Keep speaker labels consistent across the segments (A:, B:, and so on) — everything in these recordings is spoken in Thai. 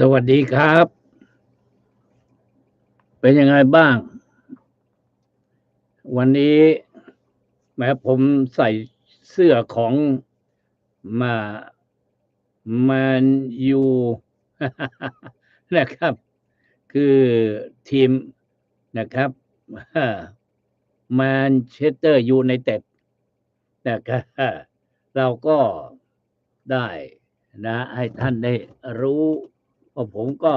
A: สวัสดีครับ เป็นยังไงบ้าง วันนี้แม้ผมใส่เสื้อของมาแมนยูนะครับ คือทีมนะครับแมนเชสเตอร์ยูไนเต็ดนะครับเราก็ได้นะให้ท่านได้รู้ ผมก็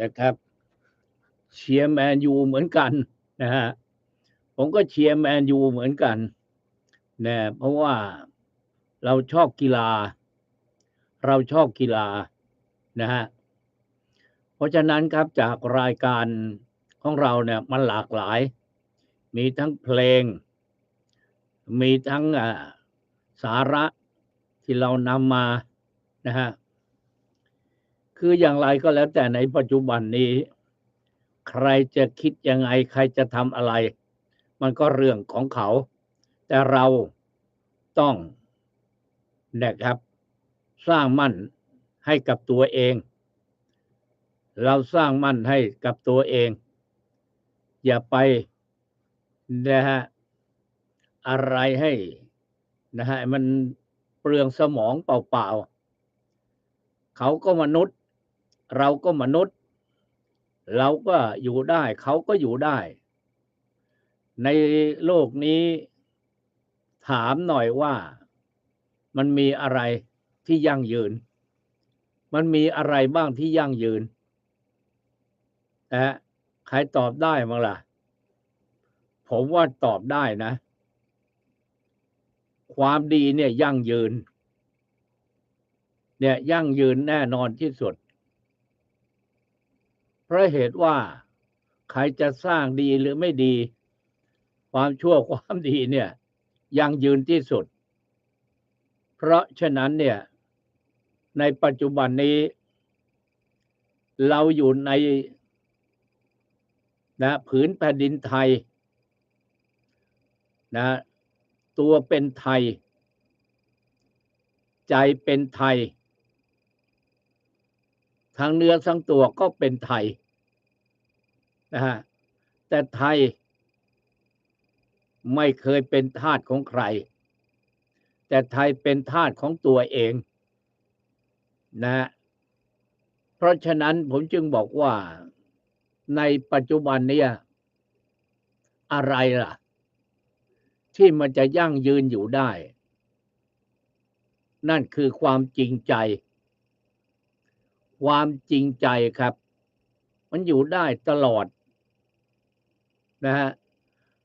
A: นะครับเชียร์แมนยูเหมือนกันนะฮะผมก็เชียร์แมนยูเหมือนกันนะเพราะว่าเราชอบกีฬา เราชอบกีฬานะฮะเพราะฉะนั้นครับจากรายการของเราเนี่ยมันหลากหลาย มีทั้งเพลง มีทั้งสาระที่เรานำมา นะฮะคืออย่างไรก็แล้วแต่ในปัจจุบันนี้ ใครจะคิดยังไง ใครจะทำอะไร มันก็เรื่องของเขา แต่เราต้องนะครับ สร้างมั่นให้กับตัวเอง เราสร้างมั่นให้กับตัวเอง อย่าไปนะฮะอะไรให้นะฮะมันเปลืองสมองเปล่าๆ เขาก็มนุษย์ เราก็มนุษย์ เราก็อยู่ได้ เขาก็อยู่ได้ ในโลกนี้ถามหน่อยว่ามันมีอะไรที่ยั่งยืน มันมีอะไรบ้างที่ยั่งยืนนะใครตอบได้มั้งล่ะ ผมว่าตอบได้นะ ความดีเนี่ยยั่งยืน เนี่ยยั่งยืนแน่นอนที่สุด เพราะเหตุว่าใครจะสร้างดีหรือไม่ดี ความชั่วความดีเนี่ยยั่งยืนที่สุด เพราะฉะนั้นเนี่ยในปัจจุบันนี้ เราอยู่ในนะผืนแผ่นดินไทยนะตัวเป็นไทย ใจเป็นไทย ทั้งเนื้อทั้งตัวก็เป็นไทยนะฮะแต่ไทยไม่เคยเป็นทาสของใคร แต่ไทยเป็นทาสของตัวเองนะเพราะฉะนั้นผมจึงบอกว่าในปัจจุบันเนี้อะไรล่ะ ที่มันจะยั่งยืนอยู่ได้ นั่นคือความจริงใจ ความจริงใจครับ มันอยู่ได้ตลอดนะฮะ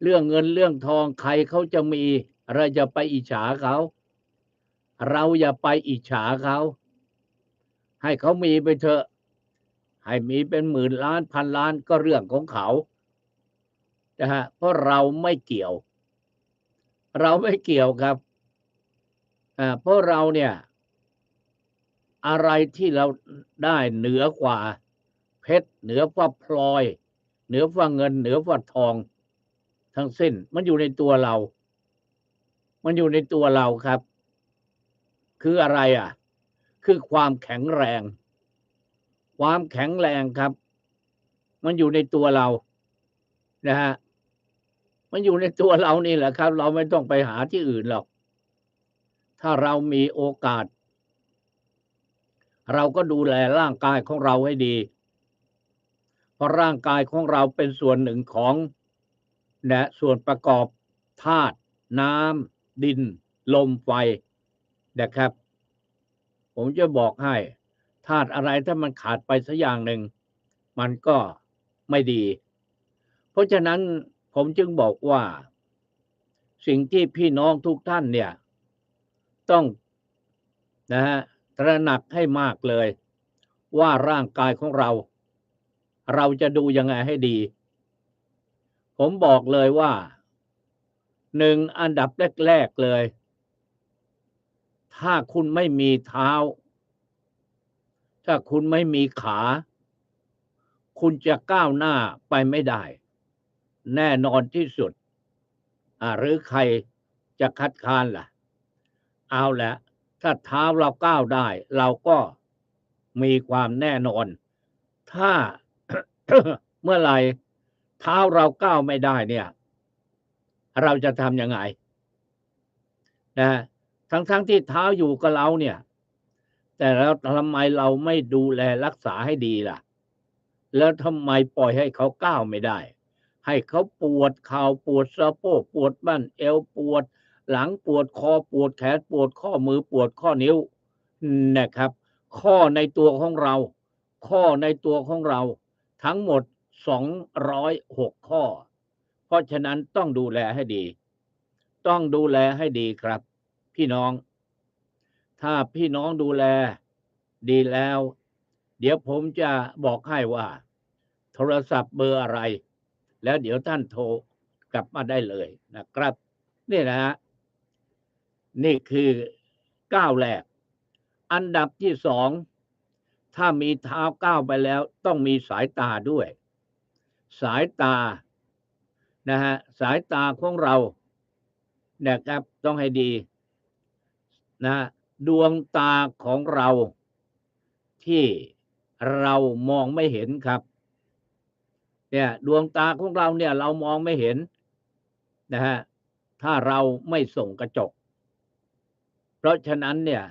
A: เรื่องเงินเรื่องทองใครเขาจะมี เราจะไปอิจฉาเขา เราอย่าไปอิจฉาเขา ให้เขามีไปเถอะ ให้มีเป็นหมื่นล้านพันล้านก็เรื่องของเขานะฮะเพราะเราไม่เกี่ยว เราไม่เกี่ยวครับอ่าเพราะเราเนี่ย อะไรที่เราได้เหนือกว่า เพชรเหนือกว่าพลอย เหนือกว่าเงิน เหนือกว่าทอง ทั้งสิ้น มันอยู่ในตัวเรา มันอยู่ในตัวเราครับ คืออะไรอะ คือความแข็งแรง ความแข็งแรงครับ มันอยู่ในตัวเรา นะฮะมันอยู่ในตัวเรานี่แหละครับ เราไม่ต้องไปหาที่อื่นหรอก ถ้าเรามีโอกาส เราก็ดูแลร่างกายของเราให้ดี เพราะร่างกายของเราเป็นส่วนหนึ่งของนะส่วนประกอบธาตุน้ำดิน ลมไฟนะครับ ผมจะบอกให้ธาตุอะไรถ้ามันขาดไปสักอย่างหนึ่ง มันก็ไม่ดี เพราะฉะนั้นผมจึงบอกว่า สิ่งที่พี่น้องทุกท่านเนี่ย ต้องนะฮะ ตระหนักให้มากเลย ว่าร่างกายของเรา เราจะดูยังไงให้ดี ผมบอกเลยว่าหนึ่งอันดับแรกๆเลย ถ้าคุณไม่มีเท้า ถ้าคุณไม่มีขา คุณจะก้าวหน้าไปไม่ได้ แน่นอนที่สุด หรือใครจะคัดค้านล่ะ เอาแหละ ถ้าเท้าเราก้าวได้ เราก็มีความแน่นอน ถ้าเมื่อไหร่เท้าเราก้าวไม่ได้เนี่ย เราจะทำยังไงนะทั้งๆทที่เท้าอยู่กับเราเนี่ย แต่แล้วทำไมเราไม่ดูแลรักษาให้ดีล่ะ แล้วทำไมปล่อยให้เขาก้าวไม่ได้ ให้เขาปวดเข่าปวดสะโพกปวดบั้นเอวปวด หลังปวดคอปวดแขนปวดข้อมือปวดข้อนิ้วนะครับ ข้อในตัวของเรา ข้อในตัวของเรา ทั้งหมดสองร้อยหกข้อ เพราะฉะนั้นต้องดูแลให้ดี ต้องดูแลให้ดีครับ พี่น้อง ถ้าพี่น้องดูแลดีแล้ว เดี๋ยวผมจะบอกให้ว่า โทรศัพท์เบอร์อะไร แล้วเดี๋ยวท่านโทรกลับมาได้เลยนะครับ นี่นะฮะ นี่คือก้าวแรก อันดับที่สอง ถ้ามีเท้าก้าวไปแล้ว ต้องมีสายตาด้วย สายตานะฮะสายตาของเรานะครับต้องให้ดีนะดวงตาของเราที่เรามองไม่เห็นครับเนี่ยดวงตาของเราเนี่ยเรามองไม่เห็นนะฮะถ้าเราไม่ส่งกระจก ราะฉะนั้นเนี่ย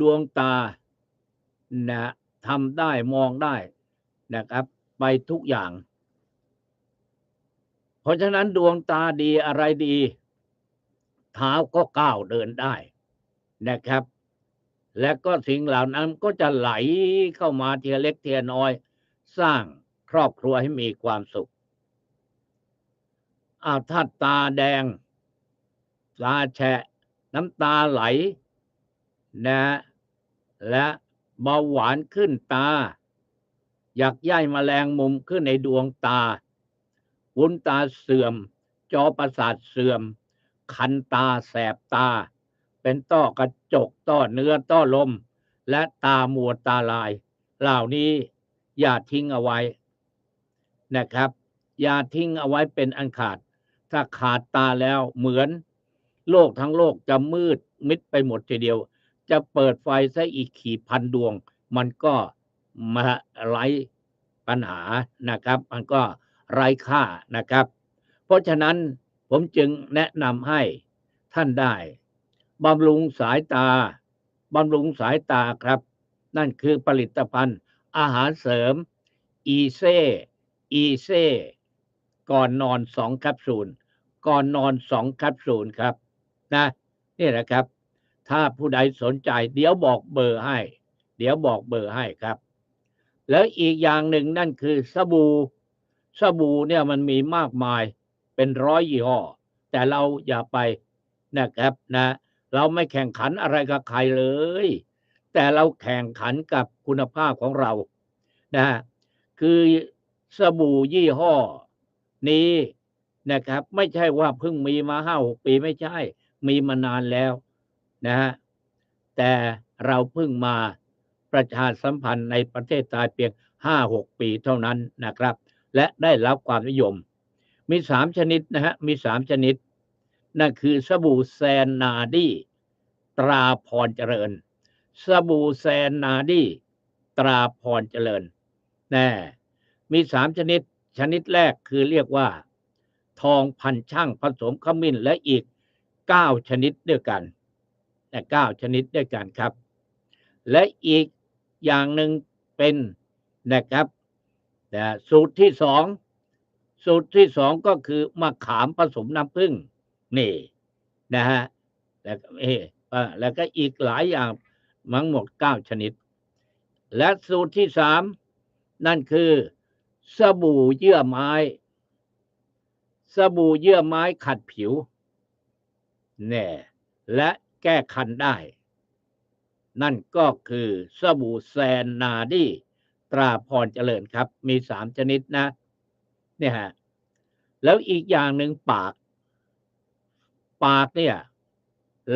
A: ดวงตานะทำได้มองได้นะครับ ไปทุกอย่าง เพราะฉะนั้นดวงตาดีอะไรดี เท้าก็ก้าวเดินได้นะครับ และก็สิ่งเหล่านั้นก็จะไหลเข้ามาเทียเล็กเทียน้อย สร้างครอบครัวให้มีความสุขอาถ้าตาแดง ตาแฉะ น้ำตาไหลนะและเบาหวานขึ้นตา อยากย่ายมแมลงมุมขึ้นในดวงตา วุ้นตาเสื่อม จอประสาทเสื่อม คันตาแสบตา เป็นต้อกระจกต้อเนื้อต้อลม และตามัวตาลาย เหล่านี้อย่าทิ้งเอาไว้นะครับ อย่าทิ้งเอาไว้เป็นอันขาด ถ้าขาดตาแล้วเหมือน โลกทั้งโลกจะมืดมิดไปหมดทีเดียว จะเปิดไฟซะอีกขี่พันดวง มันก็มาไร้ปัญหานะครับ มันก็ไร้ค่านะครับ เพราะฉะนั้นผมจึงแนะนำให้ท่านได้บำรุงสายตาบำรุงสายตาครับ นั่นคือผลิตภัณฑ์ อาหารเสริม อีเซอีเซก่อนนอนสองแคปซูล ก่อนนอนสองแคปซูลครับ นะนี่แหละครับ ถ้าผู้ใดสนใจ เดี๋ยวบอกเบอร์ให้ เดี๋ยวบอกเบอร์ให้ครับ แล้วอีกอย่างหนึ่งนั่นคือสบู่สบู่เนี่ยมันมีมากมายเป็นร้อยยี่ห้อ แต่เราอย่าไปนะครับนะ เราไม่แข่งขันอะไรกับใครเลย แต่เราแข่งขันกับคุณภาพของเรานะคือสบู่ยี่ห้อนี้นะครับ ไม่ใช่ว่าเพิ่งมีมาห้าหกปีไม่ใช่ มีมานานแล้วนะฮะแต่เราเพิ่งมาประชาสัมพันธ์ในประเทศไทยเพียงห้าหกปีเท่านั้นนะครับ และได้รับความนิยม มีสามชนิดนะฮะมีสามชนิด นั่นคือสบู่แซนนาดีตราพรเจริญ สบู่แซนนาดีตราพรเจริญแน่มีสามชนิด ชนิดแรกคือเรียกว่า ทองพันช่างผสมขมิ้นและอีก เก้าชนิดด้วยกันแต่เก้าชนิดด้วยกันครับ และอีกอย่างหนึ่งเป็นนะครับแต่สูตรที่สองสูตรที่สองก็คือมะขามผสมน้ำผึ้งนี่นะฮะแล้วก็เออแล้วก็อีกหลายอย่างทั้งหมดเก้าชนิด และสูตรที่สามนั่นคือ สบู่เยื่อไม้ สบู่เยื่อไม้ขัดผิว แน่ และแก้คันได้ นั่นก็คือสบู่แซนนาดีตราพรเจริญครับ มีสามชนิดนะเนี่ยฮะแล้วอีกอย่างหนึ่งปาก ปากเนี่ย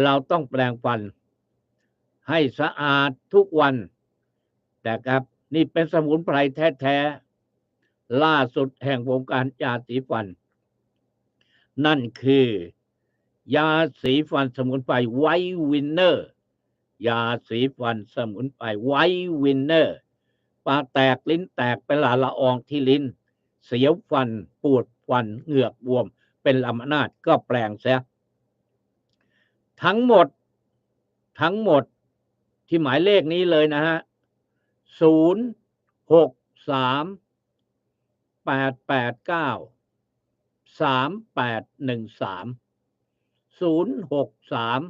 A: เราต้องแปลงฟัน ให้สะอาดทุกวันแต่ครับนี่เป็นสมุนไพรแท้ๆล่าสุดแห่งวงการยาสีฟัน นั่นคือ ยาสีฟันสมุนไพรไววินเนอร์ยาสีฟันสมุนไพรไววินเนอร์ปากแตกลิ้นแตกเป็นหลาละอองที่ลิ้น เสียวฟันปวดฟันเหงือกบวม เป็นลำนาดก็แปลงเสียทั้งหมดทั้งหมดที่หมายเลขนี้เลยนะฮะศูนย์หกสามแปดแปดเก้าสามแปดหนึ่งสาม ศูนย์หกสาม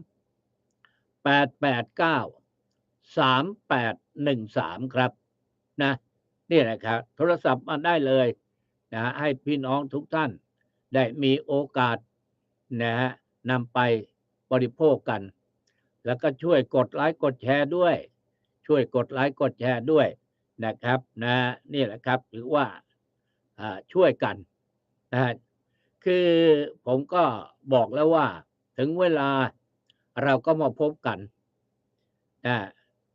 A: แปดแปดเก้าสามแปดหนึ่งสามครับนะนี่แหละครับ โทรศัพท์มาได้เลยนะฮะให้พี่น้องทุกท่านได้มีโอกาสนะฮะนำไปบริโภคกัน แล้วก็ช่วยกดไลค์กดแชร์ด้วย ช่วยกดไลค์กดแชร์ด้วยนะครับนะนี่แหละครับหรือว่าอ่าช่วยกันนะฮะคือผมก็บอกแล้วว่า ถึงเวลาเราก็มาพบกันนะ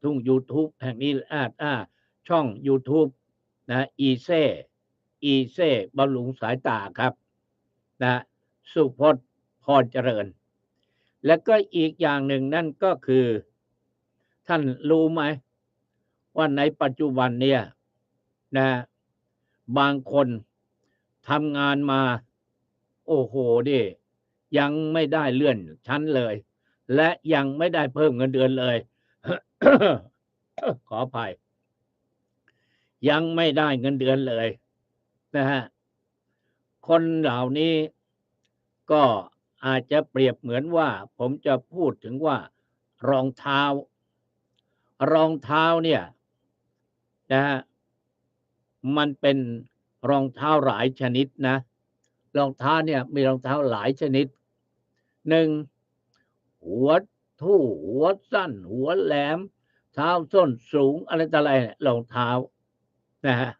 A: ทุ่ง YouTube แห่งนี้อ่าอ่าช่อง YouTube นะอีเซ่อีเซ่บำรุงสายตาครับนะสุพจน์พรเจริญ แล้วก็อีกอย่างหนึ่งนั่นก็คือ ท่านรู้ไหมว่าในปัจจุบันเนี่ยนะบางคนทำงานมา โอ้โหดิ ยังไม่ได้เลื่อนชั้นเลย และยังไม่ได้เพิ่มเงินเดือนเลย ขออภัย ยังไม่ได้เงินเดือนเลยนะฮะคนเหล่านี้ก็อาจจะเปรียบเหมือนว่า ผมจะพูดถึงว่ารองเท้า รองเท้าเนี่ยนะฮะมันเป็นรองเท้าหลายชนิดนะรองเท้าเนี่ยมีรองเท้าหลายชนิด หนึ่งหัวทู่หัวสั้น หัวแหลม เท้าส้นสูงอะไรต่ออะไรเนี่ยรองเท้านะฮะ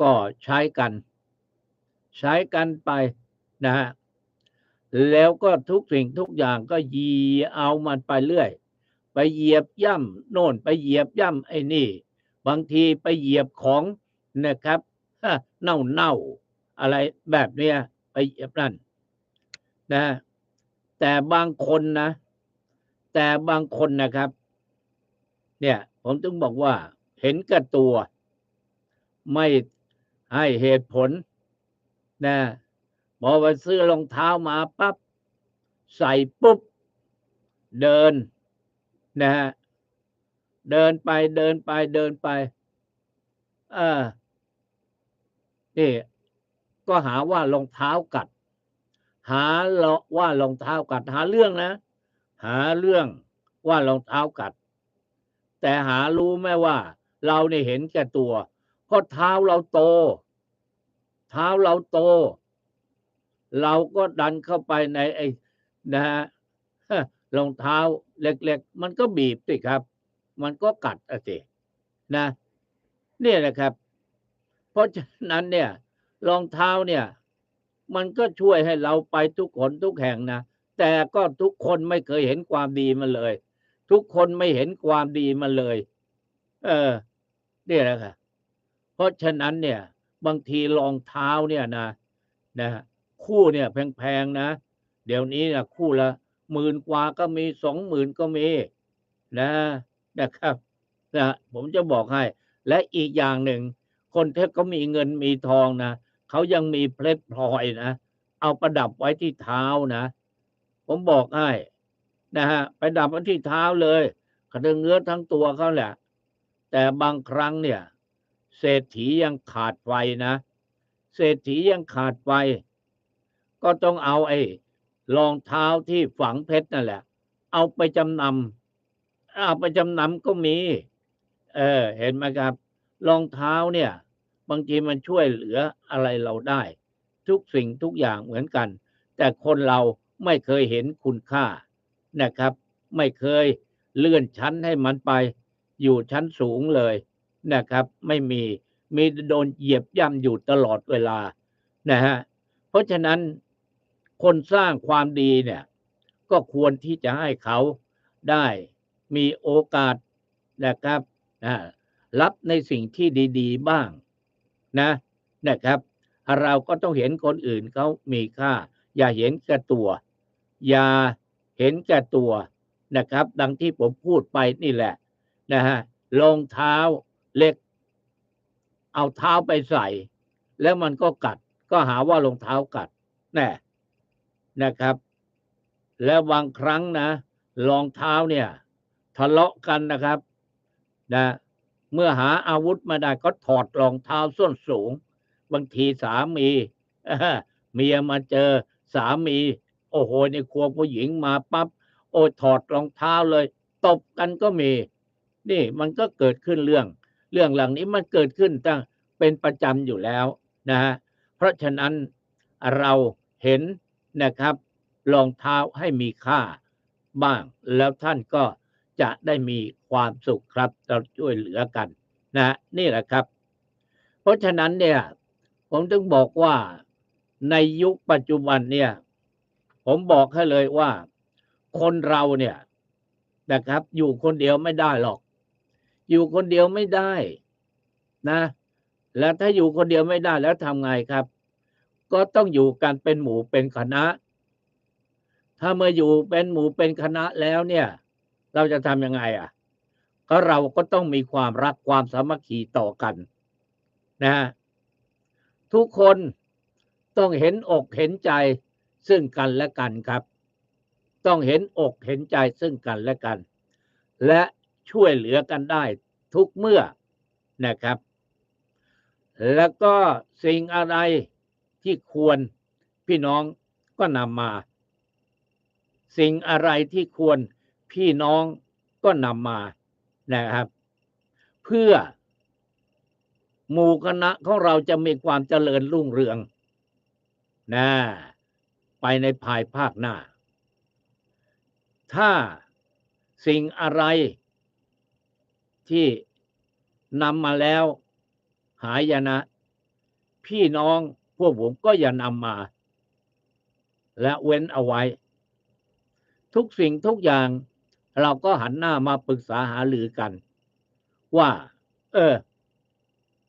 A: ก็ใช้กัน ใช้กันไปนะฮะแล้วก็ทุกสิ่งทุกอย่างก็ยีเอามันไปเรื่อย ไปเหยียบย่ำโน่นไปเหยียบย่ำไอ้นี่ บางทีไปเหยียบของนะครับเน่าเน่าอะไรแบบเนี้ยไปเหยียบนั่นนะ แต่บางคนนะ แต่บางคนนะครับ เนี่ย ผมต้องบอกว่า เห็นกับตัว ไม่ให้เหตุผลนะพอไปซื้อรองเท้ามาปั๊บใส่ปุ๊บ เดินนะฮะเดินไปเดินไปเดินไป เออนี่ก็หาว่ารองเท้ากัด หาว่ารองเท้ากัด หาเรื่องนะ หาเรื่องว่ารองเท้ากัด แต่หารู้ไหมว่า เราเนี่ยเห็นแก่ตัวเพราะเท้าเราโต เท้าเราโต เราก็ดันเข้าไปในไอ้นะฮะรองเท้าเล็ก ๆ มันก็บีบสิครับ มันก็กัดอะสินะเนี่ยนะครับ เพราะฉะนั้นเนี่ยรองเท้าเนี่ย มันก็ช่วยให้เราไปทุกคนทุกแห่งนะแต่ก็ทุกคนไม่เคยเห็นความดีมันเลย ทุกคนไม่เห็นความดีมันเลย เออเนี่ยแหละค่ะเพราะฉะนั้นเนี่ย บางทีรองเท้าเนี่ยนะนะคู่เนี่ยแพงๆนะ เดี๋ยวนี้นะคู่ละหมื่นกว่าก็มีสองหมื่นก็มีนะนะครับนะผมจะบอกให้ และอีกอย่างหนึ่ง คนที่เขามีเงินมีทองนะ เขายังมีเพชรพลอยนะเอาประดับไว้ที่เท้านะ ผมบอกให้นะฮะไปดับไว้ที่เท้าเลยกระดึงเนื้อทั้งตัวเขาแหละ แต่บางครั้งเนี่ย เศรษฐียังขาดไฟนะ เศรษฐียังขาดไฟก็ต้องเอาไอ้รองเท้าที่ฝังเพชรนั่นแหละ เอาไปจำนำเอาไปจำนำก็มี เออ เห็นไหมครับ รองเท้าเนี่ย บางทีมันช่วยเหลืออะไรเราได้ ทุกสิ่งทุกอย่างเหมือนกัน แต่คนเราไม่เคยเห็นคุณค่านะครับ ไม่เคยเลื่อนชั้นให้มันไป อยู่ชั้นสูงเลยนะครับ ไม่มีมีโดนเหยียบย่ำอยู่ตลอดเวลานะฮะเพราะฉะนั้นคนสร้างความดีเนี่ย ก็ควรที่จะให้เขาได้มีโอกาสนะครับนะรับในสิ่งที่ดี ๆ บ้าง นะนะครับ เราก็ต้องเห็นคนอื่นเขามีค่า อย่าเห็นแก่ตัว อย่าเห็นแก่ตัวนะครับ ดังที่ผมพูดไปนี่แหละนะฮะรองเท้าเล็ก เอาเท้าไปใส่ แล้วมันก็กัด ก็หาว่ารองเท้ากัดแน่นะครับ แล้วบางครั้งนะรองเท้าเนี่ย ทะเลาะกันนะครับ นะ เมื่อหาอาวุธมาได้ก็ถอดรองเท้าส้นสูง บางทีสามีเมียมาเจอสามี โอ้โหในครัวผู้หญิงมาปั๊บโอ้ถอดรองเท้าเลย ตบกันก็มี นี่มันก็เกิดขึ้นเรื่อง เรื่องหลังนี้มันเกิดขึ้นตั้งเป็นประจำอยู่แล้วนะฮะเพราะฉะนั้นเราเห็นนะครับรองเท้าให้มีค่าบ้าง แล้วท่านก็ จะได้มีความสุขครับเราช่วยเหลือกันนะนี่แหละครับ เพราะฉะนั้นเนี่ยผมถึงบอกว่าในยุคปัจจุบันเนี่ย ผมบอกให้เลยว่า คนเราเนี่ยนะครับ อยู่คนเดียวไม่ได้หรอก อยู่คนเดียวไม่ได้นะ แล้วถ้าอยู่คนเดียวไม่ได้แล้วทำไงครับ ก็ต้องอยู่กันเป็นหมู่เป็นคณะ ถ้าเมื่ออยู่เป็นหมู่เป็นคณะแล้วเนี่ย เราจะทำยังไงอะ ก็เราก็ต้องมีความรักความสามัคคีต่อกันนะทุกคนต้องเห็นอกเห็นใจซึ่งกันและกันครับ ต้องเห็นอกเห็นใจซึ่งกันและกัน และช่วยเหลือกันได้ทุกเมื่อนะครับ แล้วก็สิ่งอะไรที่ควรพี่น้องก็นำมา สิ่งอะไรที่ควร พี่น้องก็นำมานะครับ เพื่อหมู่คณะของเราจะมีความเจริญรุ่งเรืองนะไปในภายภาคหน้า ถ้าสิ่งอะไรที่นำมาแล้วหายนะ พี่น้องพวกผมก็อย่านำมา และเว้นเอาไว้ ทุกสิ่งทุกอย่าง เราก็หันหน้ามาปรึกษาหารือกัน ว่า เออ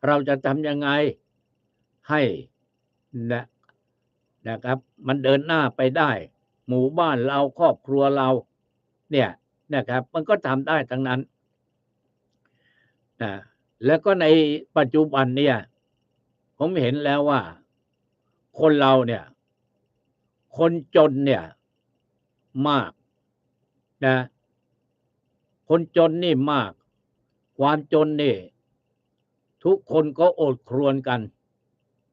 A: เราจะทำยังไงให้นะนะครับ มันเดินหน้าไปได้ หมู่บ้านเราครอบครัวเรา เนี่ยนะครับ มันก็ทำได้ทั้งนั้นนะแล้วก็ในปัจจุบันเนี่ย ผมเห็นแล้วว่า คนเราเนี่ย คนจนเนี่ย มากนะ คนจนนี่มาก ความจนนี่ ทุกคนก็อดครวนกัน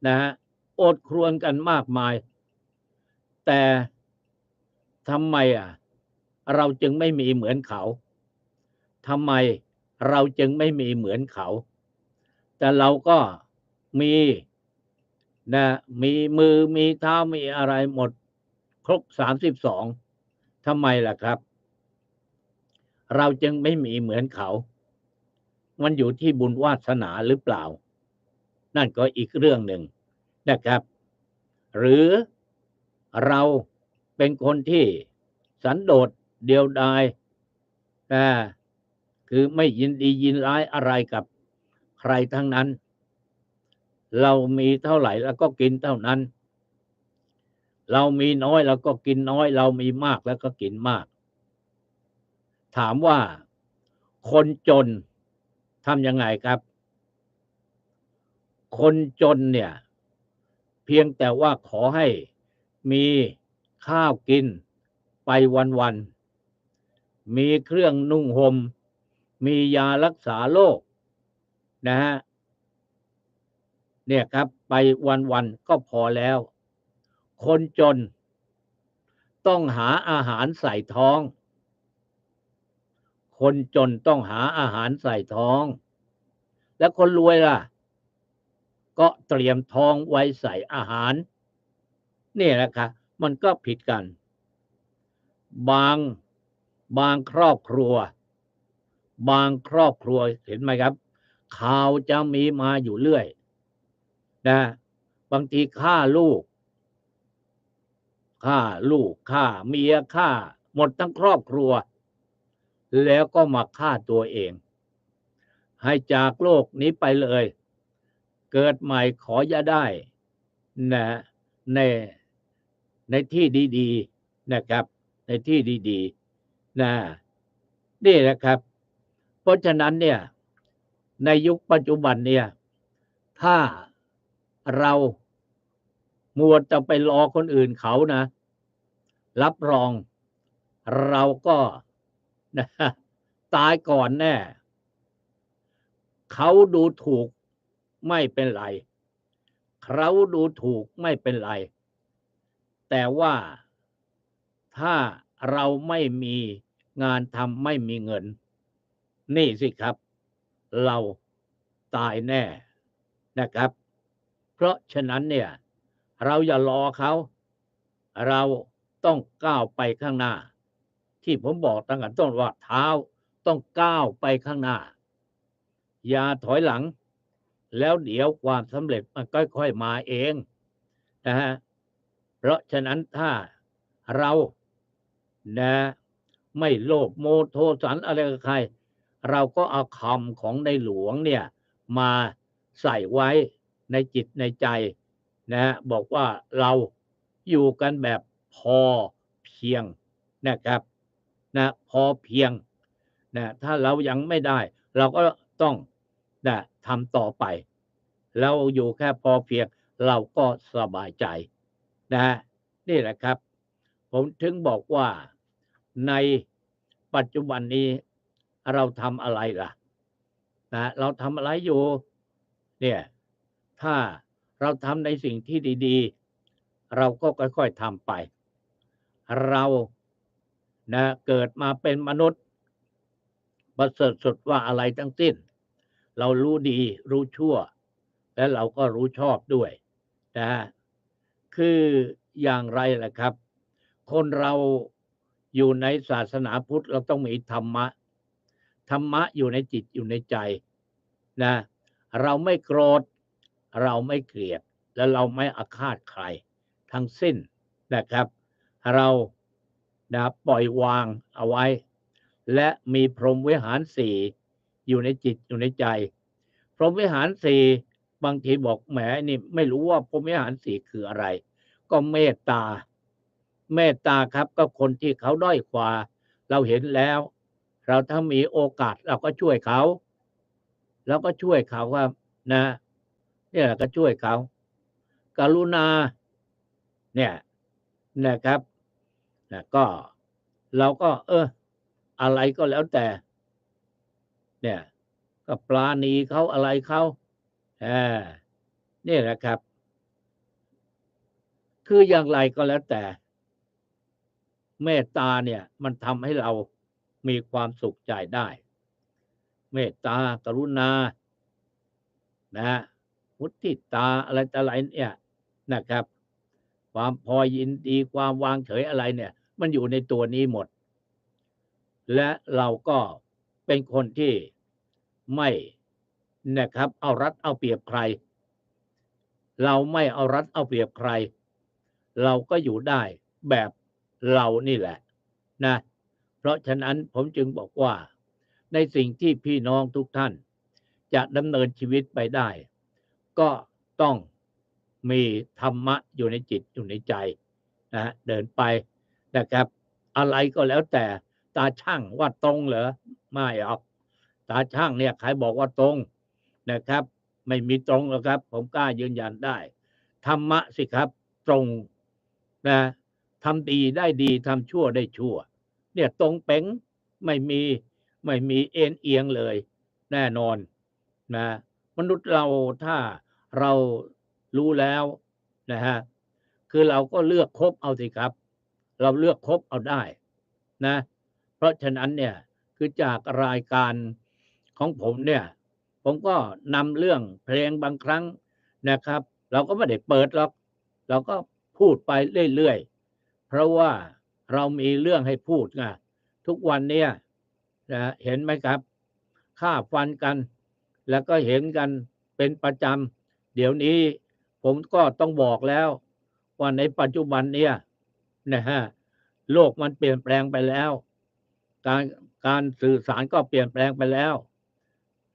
A: นะฮะอดครวนกันมากมาย แต่ทำไมอะ เราจึงไม่มีเหมือนเขาทำไมเราจึงไม่มีเหมือนเขา แต่เราก็มีนะมีมือมีเท้ามีอะไรหมด ครบสามสิบสองทำไมล่ะครับ เราจึงไม่มีเหมือนเขา มันอยู่ที่บุญวาสนาหรือเปล่า นั่นก็อีกเรื่องหนึ่งนะครับ หรือเราเป็นคนที่สันโดษเดียวดายนะคือไม่ยินดียินร้ายอะไรกับใครทั้งนั้น เรามีเท่าไหร่แล้วก็กินเท่านั้น เรามีน้อยแล้วก็กินน้อย เรามีมากแล้วก็กินมาก ถามว่าคนจนทำยังไงครับ คนจนเนี่ย เพียงแต่ว่าขอให้มีข้าวกินไปวันๆ มีเครื่องนุ่งหม่ม มียารักษาโรคนะฮะเนี่ยครับไปวันๆ ก็พอแล้ว คนจนต้องหาอาหารใส่ท้อง คนจนต้องหาอาหารใส่ท้อง แล้วคนรวยล่ะ ก็เตรียมท้องไว้ใส่อาหาร นี่แหละค่ะ มันก็ผิดกัน บางบางครอบครัว บางครอบครัวเห็นไหมครับ ข่าวจะมีมาอยู่เรื่อยนะบางทีฆ่าลูกฆ่าลูกฆ่าเมียฆ่า หมดทั้งครอบครัว แล้วก็มาฆ่าตัวเอง ให้จากโลกนี้ไปเลย เกิดใหม่ขออย่าได้นะในในที่ดีๆนะครับ ในที่ดีๆนะนี่แหละครับ เพราะฉะนั้นเนี่ยในยุคปัจจุบันเนี่ยถ้าเรามัวจะไปรอคนอื่นเขานะ รับรองเราก็ นะตายก่อนแน่เขาดูถูกไม่เป็นไรเขาดูถูกไม่เป็นไร แต่ว่าถ้าเราไม่มีงานทำไม่มีเงิน นี่สิครับ เราตายแน่นะครับ เพราะฉะนั้นเนี่ย เราอย่ารอเขา เราต้องก้าวไปข้างหน้า ที่ผมบอกตั้งแต่ต้นว่าเท้าต้องก้าวไปข้างหน้า อย่าถอยหลัง แล้วเดี๋ยวความสำเร็จมันค่อยๆมาเองนะฮะเพราะฉะนั้นถ้าเรานะไม่โลภโมโทสันอะไรกับใคร เราก็เอาคำของในหลวงเนี่ยมาใส่ไว้ในจิตในใจนะฮะบอกว่าเราอยู่กันแบบพอเพียงนะครับ นะพอเพียงนะถ้าเรายังไม่ได้ เราก็ต้องนะทำต่อไปเราอยู่แค่พอเพียงเราก็สบายใจนะนี่แหละครับ ผมถึงบอกว่าในปัจจุบันนี้เราทำอะไรล่ะนะเราทำอะไรอยู่เนี่ยถ้าเราทำในสิ่งที่ดี ๆ เราก็ค่อยๆทำไป เรา นะเกิดมาเป็นมนุษย์ประเสริฐสุดว่าอะไรทั้งสิ้น เรารู้ดีรู้ชั่ว และเราก็รู้ชอบด้วยนะคืออย่างไรล่ะครับ คนเราอยู่ในศาสนาพุทธเราต้องมีธรรมะ ธรรมะอยู่ในจิตอยู่ในใจนะ เราไม่โกรธ เราไม่เกลียด และเราไม่อาฆาตใคร ทั้งสิ้นนะครับ เรา นะปล่อยวางเอาไว้ และมีพรหมวิหารสี่อยู่ในจิตอยู่ในใจ พรหมวิหารสี่บางทีบอกแหมนี่ไม่รู้ว่าพรหมวิหารสี่คืออะไร ก็เมตตา เมตตาครับก็คนที่เขาด้อยกว่า เราเห็นแล้ว เราถ้ามีโอกาสเราก็ช่วยเขาเราก็ช่วยเขาว่านะเนี่ยก็ช่วยเขา กรุณา เนี่ยนะครับ นะก็เราก็ เออ อะไรก็แล้วแต่ เนี่ยก็ปลาณีเขาอะไรเขาอ่านี่แหละครับ คืออย่างไรก็แล้วแต่ เมตตาเนี่ย มันทำให้เรามีความสุขใจได้ เมตตากรุณา นะมุทิตาอะไรต่ออะไรเนี่ยนะครับ ความพอยินดีความวางเฉยอะไรเนี่ย มันอยู่ในตัวนี้หมด และเราก็เป็นคนที่ไม่นะครับ เอารัดเอาเปรียบใคร เราไม่เอารัดเอาเปรียบใคร เราก็อยู่ได้แบบเรานี่แหละนะ เพราะฉะนั้นผมจึงบอกว่า ในสิ่งที่พี่น้องทุกท่าน จะดำเนินชีวิตไปได้ ก็ต้อง มีธรรมะอยู่ในจิตอยู่ในใจนะเดินไปนะครับ อะไรก็แล้วแต่ตาช่างว่าตรงเหรอไม่หรอกตาช่างเนี่ยใครบอกว่าตรงนะครับ ไม่มีตรงหรอกครับ ผมกล้ายืนยันได้ธรรมะสิครับ ตรงนะทำดีได้ดีทำชั่วได้ชั่ว เนี่ยตรงเป๋งไม่มีไม่มีเอ็นเอียงเลย แน่นอนนะมนุษย์เราถ้าเรา รู้แล้วนะฮะคือเราก็เลือกคบเอาสิครับ เราเลือกคบเอาได้นะ เพราะฉะนั้นเนี่ยคือจากรายการของผมเนี่ย ผมก็นำเรื่องเพลงบางครั้งนะครับ เราก็ไม่ได้เปิดหรอกเราก็พูดไปเรื่อยๆ เพราะว่าเรามีเรื่องให้พูดไงทุกวันเนี่ยนะเห็นไหมครับฆ่าฟันกัน แล้วก็เห็นกันเป็นประจำเดี๋ยวนี้ ผมก็ต้องบอกแล้วว่าในปัจจุบันเนี่ยนะฮะโลกมันเปลี่ยนแปลงไปแล้ว การการสื่อสารก็เปลี่ยนแปลงไปแล้ว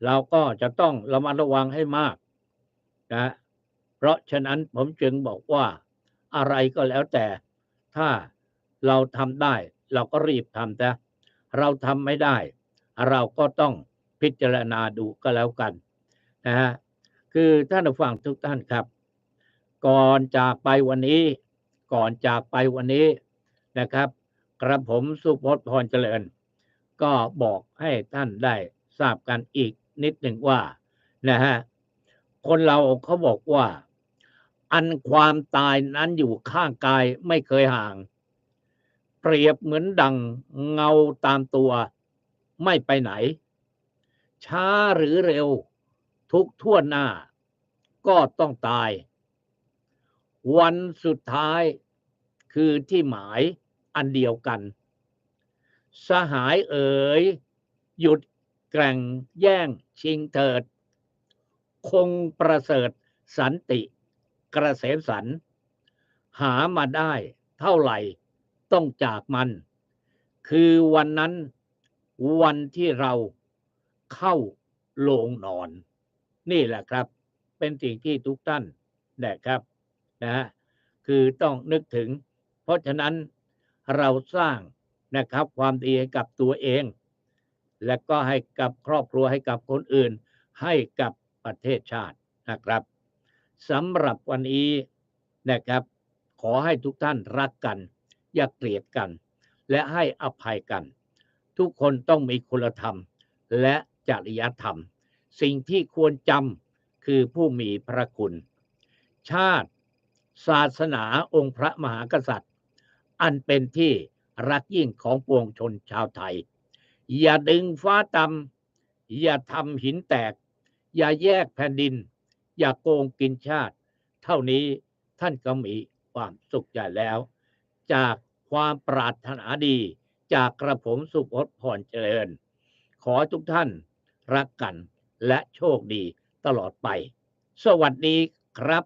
A: เราก็จะต้องระมัดระวังให้มากนะเพราะฉะนั้นผมจึงบอกว่าอะไรก็แล้วแต่ ถ้าเราทำได้ เราก็รีบทำแต่เราทำไม่ได้ เราก็ต้องพิจารณาดูก็แล้วกันนะฮะคือท่านผู้ฟังทุกท่านครับ ก่อนจากไปวันนี้ ก่อนจากไปวันนี้นะครับกระผมสุพจน์พรเจริญ ก็บอกให้ท่านได้ทราบกันอีกนิดหนึ่งว่านะฮะคนเราเขาบอกว่า อันความตายนั้นอยู่ข้างกายไม่เคยห่าง เปรียบเหมือนดังเงาตามตัวไม่ไปไหน ช้าหรือเร็ว ทุกทั่วหน้า ก็ต้องตาย วันสุดท้ายคือที่หมายอันเดียวกัน สหายเอ๋ย หยุดแกร่งแย่งชิงเถิด คงประเสริฐสันติ กระเสมสัน หามาได้เท่าไหร่ต้องจากมัน คือวันนั้นวันที่เราเข้าโรงนอน นี่แหละครับ เป็นสิ่งที่ทุกท่านนะครับ นะคือต้องนึกถึง เพราะฉะนั้นเราสร้างนะครับความดีให้กับตัวเอง และก็ให้กับครอบครัวให้กับคนอื่น ให้กับประเทศชาตินะครับสำหรับวันนี้นะครับ ขอให้ทุกท่านรักกัน อย่าเกลียดกัน และให้อภัยกัน ทุกคนต้องมีคุณธรรม และจริยธรรม สิ่งที่ควรจำคือผู้มีพระคุณ ชาติ ศาสนาองค์พระมหากษัตริย์ อันเป็นที่รักยิ่งของปวงชนชาวไทย อย่าดึงฟ้าต่ำอย่าทำหินแตก อย่าแยกแผ่นดิน อย่าโกงกินชาติ เท่านี้ท่านก็มีความสุขใจแล้ว จากความปรารถนาดีจากกระผมสุพจน์พรเจริญ ขอทุกท่านรักกันและโชคดีตลอดไป สวัสดีครับ